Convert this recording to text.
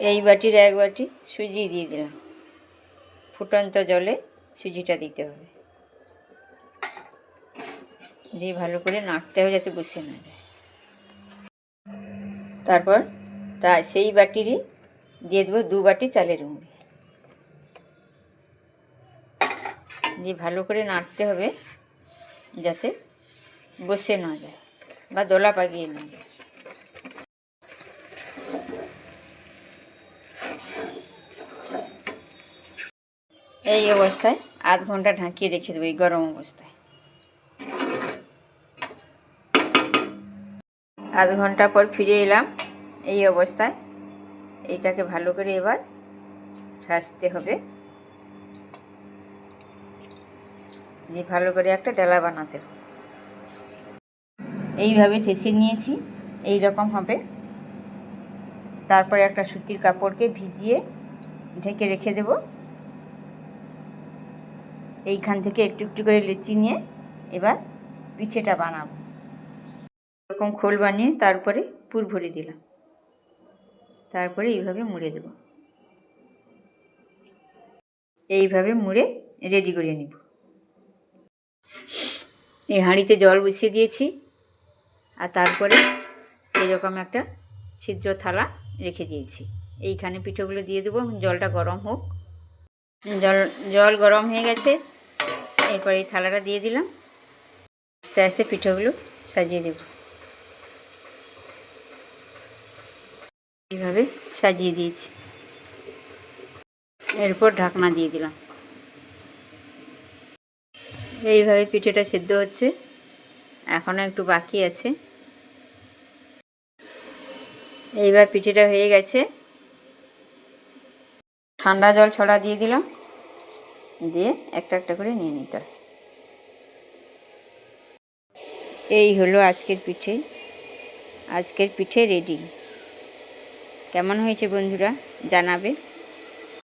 এই বাটির এক বাটি সুজি দিয়ে দিলাম। ফুটন্ত জলে সুজিটা দিতে হবে। দিয়ে ভালো করে নাড়তে হবে যাতে বসে না যায়। তারপর তা সেই বাটিরই দিয়ে দেবো দু বাটি চালের গুঁড়ি। দিয়ে ভালো করে নাড়তে হবে যাতে বসে না যায় বা দোলা পাকিয়ে না যায়। এই অবস্থায় আধ ঘণ্টা ঢাকিয়ে রেখে দেবো, এই গরম অবস্থায়। আধ ঘণ্টা পর ফিরে এলাম, এই অবস্থায়। এটাকে ভালো করে এবার ঠাসতে হবে। দিয়ে ভালো করে একটা ডালা বানাতে হবে। এইভাবে ঠেসে নিয়েছি এই রকম হবে। তারপরে একটা সুতির কাপড়কে ভিজিয়ে ঢেকে রেখে দেব। এইখান থেকে একটু একটু করে লেচি নিয়ে এবার পিঠেটা বানাবো। এরকম খোল বানিয়ে তারপরে পুর ভরে দিলাম। তারপরে এইভাবে মুড়ে দেব। এইভাবে মুড়ে রেডি করে নিব। এই হাঁড়িতে জল বসিয়ে দিয়েছি আর তারপরে এরকম একটা ছিদ্র থালা রেখে দিয়েছি। এইখানে পিঠেগুলো দিয়ে দেবো। জলটা গরম হোক। জল জল গরম হয়ে গেছে। এরপর এই থালাটা দিয়ে দিলাম। আস্তে আস্তে পিঠেগুলো সাজিয়ে দেব। এইভাবে সাজিয়ে দিয়েছি। এরপর ঢাকনা দিয়ে দিলাম। এইভাবে পিঠেটা সেদ্ধ হচ্ছে। এখনও একটু বাকি আছে। এইবার পিঠেটা হয়ে গেছে। ঠান্ডা জল ছড়া দিয়ে দিলাম। দিয়ে একটা একটা করে নিয়ে নিতে হবে এই হলো আজকের পিঠে। আজকের পিঠে রেডি কেমন হয়েছে বন্ধুরা? জানাবে।